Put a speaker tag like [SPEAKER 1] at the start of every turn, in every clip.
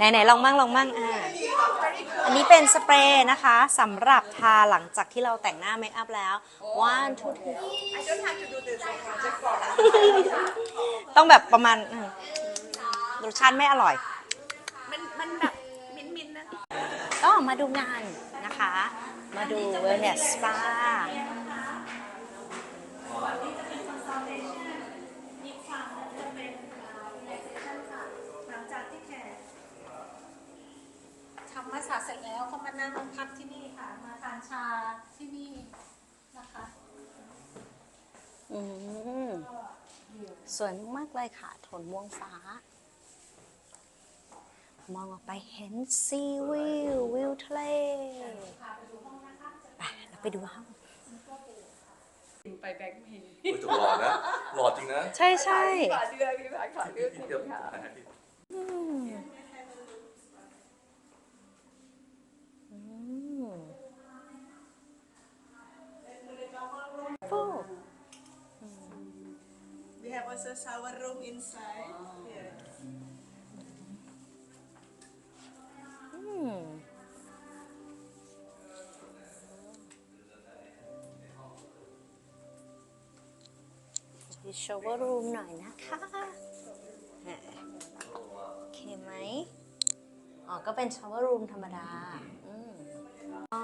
[SPEAKER 1] ไหนไหนลองมั่งลองมั่งอ่าอันนี้เป็นสเปรย์นะคะสำหรับทาหลังจากที่เราแต่งหน้าเมคอัพแล้ว one two three
[SPEAKER 2] I don't have to do this anymore, just for
[SPEAKER 1] ต้องแบบประมาณอืมรสชาติไม่อร่อย
[SPEAKER 2] มันมันแบบมิ้นมิ้นๆนะ
[SPEAKER 1] ก็มาดูงานนะคะ มาดู wellness spa
[SPEAKER 3] หลั ทำมัสสาจเสร็จแล้วเขามานั่งพักที่นี่ค่ะ มาทานชาที่นี่นะคะ
[SPEAKER 1] อืมสวยมากเลยค่ะโทนม่วงฟ้า มองออกไปเห็นซีวิววิวทะเลไปเราไปดูห้อง
[SPEAKER 2] ไปแบงค์เมย์
[SPEAKER 4] เฮ้ยแต่หล่อนะหล่อจริงนะ
[SPEAKER 1] ใช่ใช่
[SPEAKER 2] ขาเดือนพี่ผ่านขาเดือนจริง
[SPEAKER 4] เดี๋ยว
[SPEAKER 2] ค่ะ
[SPEAKER 1] อืมอืมฟู
[SPEAKER 2] We have also shower room inside here
[SPEAKER 1] อืมดูโชว์รูมหน่อยนะคะโอเคไหมอ๋อ ก็เป็นชาวเวอร์รูมธรรมดา อืมอ๋อ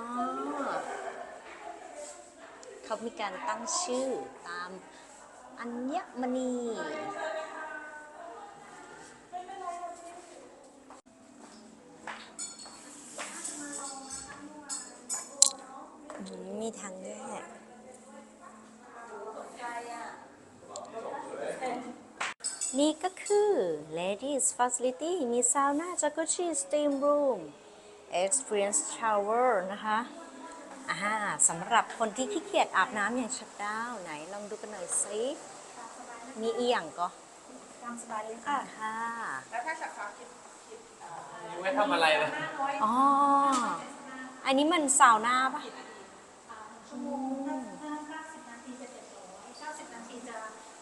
[SPEAKER 1] เขามีการตั้งชื่อตาม อัญมณีอืมมีทางแยกนี่ก็คือ ladies facility มีซาวน่าจัก u ชี steam room experience shower นะคะ อ่าสำหรับคนที่ขี้เกียจอาบน้ำอย่างชัดดาวน์ไหนลองดูกันหน่อยสิมีอีหยังก็
[SPEAKER 3] ตามสบายเลยค่ะ
[SPEAKER 1] ค่ะ
[SPEAKER 2] แล้วถ้าสักพักคิด
[SPEAKER 5] ยังไม่ทำอะไรเลย
[SPEAKER 1] อ๋อ อันนี้มันซาวน่าปะ
[SPEAKER 3] ชั่วโมงถ้า90นาทีจะ700 90นาทีจะ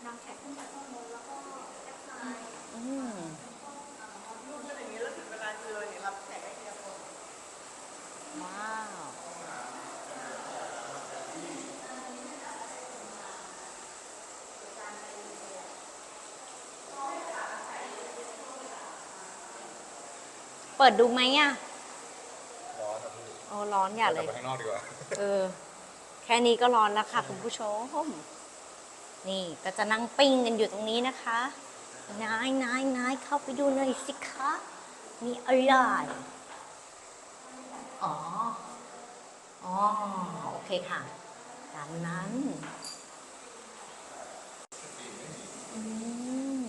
[SPEAKER 3] นำแขกขึ้นจากห้องบนแล้วก็แอปพลาย
[SPEAKER 1] อืม
[SPEAKER 2] รูปเป็นอย่างนี้แล้วถึงเวลาเจอเนี่ยรับแขกให้เดียวคน
[SPEAKER 1] ว้าว เปิดดูไหมอะ
[SPEAKER 4] ร้อนอะพี่
[SPEAKER 1] โอ้ร้อนอย่าเล
[SPEAKER 4] กลับ
[SPEAKER 1] ย
[SPEAKER 4] ไปข้างนอกดีกว่า
[SPEAKER 1] เออ แค่นี้ก็ร้อนแล้วค่ะ คุณผู้ชม นี่ก็จะนั่งปิ้งกันอยู่ตรงนี้นะคะ นายนายนายเข้าไปดูหน่อยสิคะ มีอะไรอ๋อ อ๋อ โอเคค่ะตามนั้นอืม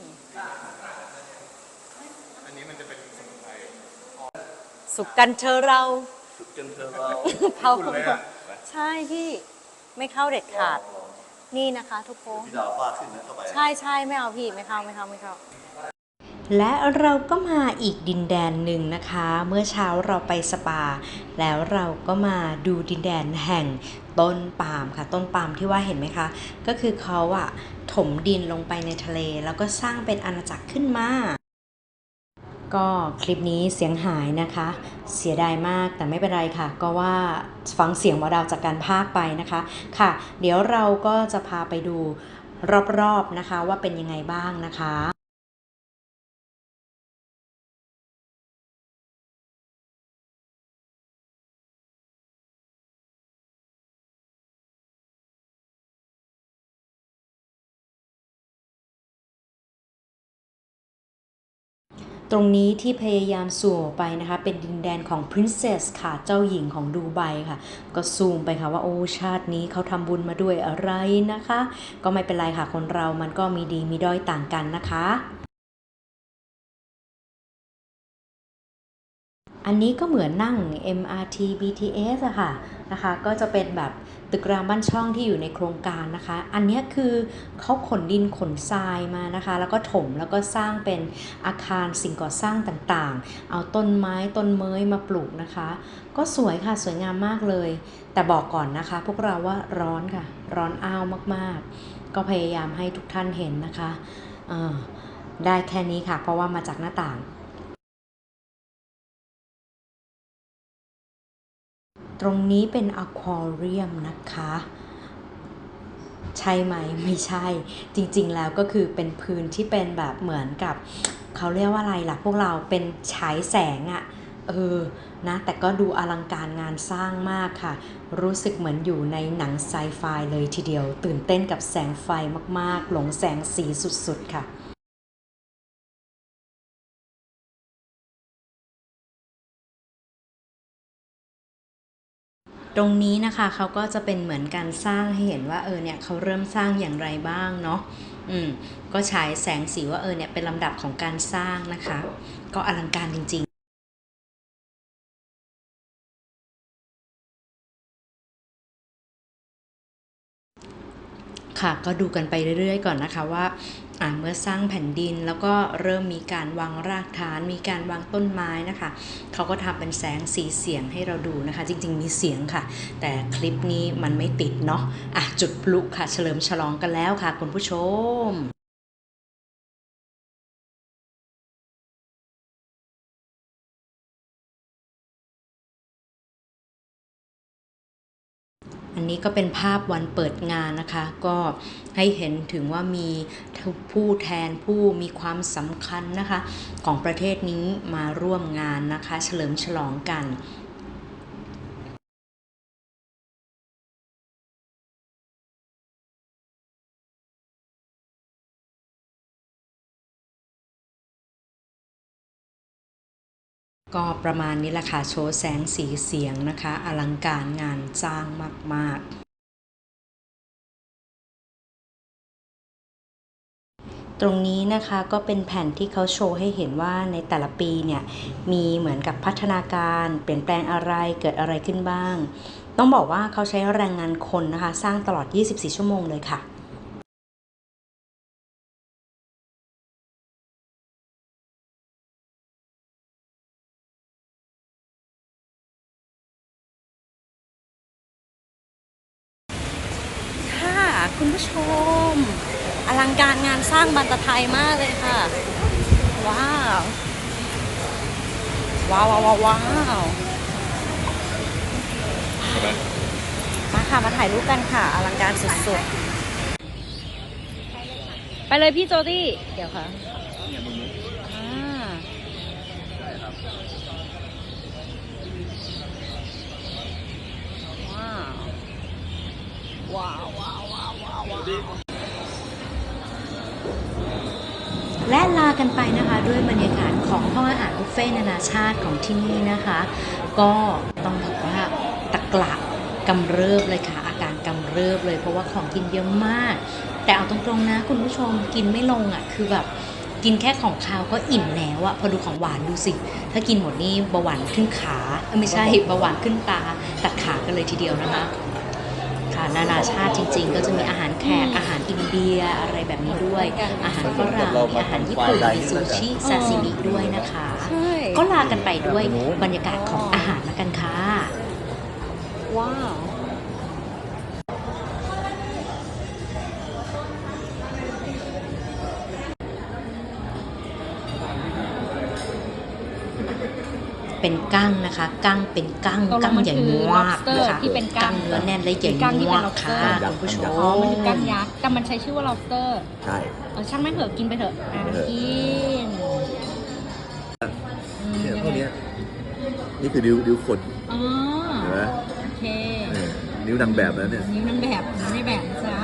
[SPEAKER 4] อันนี้มันจะเป็นสมุนไพร
[SPEAKER 1] สุขกันเธอะเรา
[SPEAKER 4] สุดจนเธอเรา
[SPEAKER 1] เผา
[SPEAKER 4] คุณเลยอะ
[SPEAKER 1] ใช่พี่ไม่เข้าเด็ดขาด นี่นะคะทุกคน
[SPEAKER 4] พี่ดาวฟาดขึ้นนะเข้าไป
[SPEAKER 1] ใช่ใช่ไม่เอาพี่ไม่เข้าไม่เข้าไม่เข้า และเราก็มาอีกดินแดนหนึ่งนะคะ เมื่อเช้าเราไปสปา แล้วเราก็มาดูดินแดนแห่งต้นปาล์มค่ะ ต้นปาล์มที่ว่าเห็นไหมคะ ก็คือเขาอะถมดินลงไปในทะเล แล้วก็สร้างเป็นอาณาจักรขึ้นมา ก็คลิปนี้เสียงหายนะคะ เสียดายมากแต่ไม่เป็นไรค่ะ ก็ว่าฟังเสียงหมอดาวจากการพากไปนะคะค่ะ เดี๋ยวเราก็จะพาไปดูรอบๆนะคะว่าเป็นยังไงบ้างนะคะ ตรงนี้ที่พยายามซูมออกไปนะคะ เป็นดินแดนของ Princess ค่ะ เจ้าหญิงของดูไบค่ะ ก็ซูมไปค่ะว่าโอ้ชาตินี้เขาทำบุญมาด้วยอะไรนะคะ ก็ไม่เป็นไรค่ะคนเรามันก็มีดีมีด้อยต่างกันนะคะ อันนี้ก็เหมือนนั่ง MRT BTS อะค่ะนะคะก็จะเป็นแบบตึกรามบ้านช่องที่อยู่ในโครงการนะคะ อันนี้คือเขาขนดินขนทรายมานะคะ แล้วก็ถมแล้วก็สร้างเป็นอาคารสิ่งก่อสร้างต่างๆ เอาต้นไม้ต้นเมยมาปลูกนะคะ ก็สวยค่ะสวยงามมากเลย แต่บอกก่อนนะคะ พวกเราว่าร้อนค่ะ ร้อนอ้าวมากๆ ก็พยายามให้ทุกท่านเห็นนะคะอ่าได้แค่นี้ค่ะ เพราะว่ามาจากหน้าต่าง ตรงนี้เป็นอควาเรียมนะคะ ใช่ไหมไม่ใช่ จริงๆแล้วก็คือเป็นพื้นที่เป็นแบบเหมือนกับ เขาเรียกว่าอะไรล่ะ พวกเราเป็นฉายแสงอะ่ะเออ นะ แต่ก็ดูอลังการงานสร้างมากค่ะ รู้สึกเหมือนอยู่ในหนังไซไฟเลยทีเดียว ตื่นเต้นกับแสงไฟมากๆ หลงแสงสีสุดๆค่ะ ตรงนี้นะคะเขาก็จะเป็นเหมือนการสร้างให้เห็นว่าเออเนี่ยเขาเริ่มสร้างอย่างไรบ้างเนาะอืมก็ฉายแสงสีว่าเออเนี่ยเป็นลำดับของการสร้างนะคะ ก็อลังการจริง ค่ะ ก็ดูกันไปเรื่อยๆ ก่อนนะคะว่าอ่าเมื่อสร้างแผ่นดินแล้วก็เริ่มมีการวางรากฐาน มีการวางต้นไม้นะคะ เขาก็ทำเป็นแสงสีเสียงให้เราดูนะคะ จริง ๆ มีเสียงค่ะ แต่คลิปนี้มันไม่ติดเนาะอะจุดพลุค่ะ เฉลิมฉลองกันแล้วค่ะ คุณผู้ชม อันนี้ก็เป็นภาพวันเปิดงานนะคะ ก็ให้เห็นถึงว่ามีผู้แทนผู้มีความสำคัญนะคะ ของประเทศนี้มาร่วมงานนะคะ เฉลิมฉลองกัน ก็ประมาณนี้แหละค่ะโชว์แสงสีเสียงนะคะ อลังการงานสร้างมาก ๆตรงนี้นะคะก็เป็นแผ่นที่เขาโชว์ให้เห็นว่าในแต่ละปีเนี่ยมีเหมือนกับพัฒนาการเปลี่ยนแปลงอะไรเกิดอะไรขึ้นบ้าง ต้องบอกว่าเขาใช้แรงงานคนนะคะ สร้างตลอด 24 ชั่วโมงเลยค่ะ คุณผู้ชม อลังการงานสร้างบันตะไทยมากเลยค่ะว้าวว้าว ว้าวว้าวว้าวมาค่ะ มาถ่ายรูปกันค่ะ อลังการสุดๆ ไปเลยพี่โจตี้ เดี๋ยวค่ะอ่าว้าว ว้าวว้าวว้าวว้าวว้าวและลา กันไปนะคะด้วยบรรยากาศของห้องอาหารบุฟเฟ่ต์นานาชาติของที่นี่นะคะ ก็ต้องบอกว่าตะกละกำเริบเลยค่ะ อาการกำเริบเลยเพราะว่าของกินเยอะมาก แต่เอาตรงๆนะคุณผู้ชมกินไม่ลงอะคือแบบกินแค่ของคาวก็อิ่มแล้วอะพอดูของหวานดูสิ ถ้ากินหมดนี่เบาหวานขึ้นขาเอ้ยไม่ใช่เบาหวานขึ้นตา ตัดขากันเลยทีเดียวนะคะค่ะ นานาชาติจริง ๆ ก็จะมีอาหารแขกอาหารอินเดียอะไรแบบนี้ด้วย อาหารฝรั่งมีอาหารญี่ปุ่นมีซูชิซาซิมิด้วยนะคะ ก็ลากันไปด้วยบรรยากาศของอาหารละกันค่ะ ว้าว เป็นกั้งนะคะกั้งเป็นกั้ง
[SPEAKER 6] ตกลง
[SPEAKER 1] กั้ง
[SPEAKER 6] มัน
[SPEAKER 1] ใหญ่
[SPEAKER 6] คือ
[SPEAKER 1] มาก
[SPEAKER 6] lobster
[SPEAKER 1] นะคะ
[SPEAKER 6] ที่เป็นกั้ง
[SPEAKER 1] เนื้อแน่นและใหญ่
[SPEAKER 6] กั้งที่เป็น
[SPEAKER 1] มาก
[SPEAKER 6] lobster
[SPEAKER 1] ค่ะคุณผู้ชม
[SPEAKER 6] อ๋อมันคือกั้งยักษ์แต่มันใช้ชื่อว่า lobster
[SPEAKER 7] ใช่
[SPEAKER 6] เออช่างแม่งเถอะกินไปเถอะอะ
[SPEAKER 7] เออ
[SPEAKER 6] กินอืม
[SPEAKER 7] เนี่ย
[SPEAKER 6] ยัง
[SPEAKER 7] พวก
[SPEAKER 6] ไง
[SPEAKER 7] เนี้ยนี่คือนิ้วนิ้วคน
[SPEAKER 6] อ๋อ
[SPEAKER 7] เห็นไหม
[SPEAKER 6] โอเค
[SPEAKER 7] เออนิ้วนางแบบแล้วเนี่ย
[SPEAKER 6] นิ้วนางแบบนิ้วในแบบนะจ๊ะ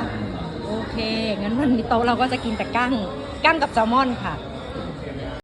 [SPEAKER 6] โอเคงั้นวันนี้โต๊ะเราก็จะกินแต่กั้งกั้งกับแซลมอนค่ะ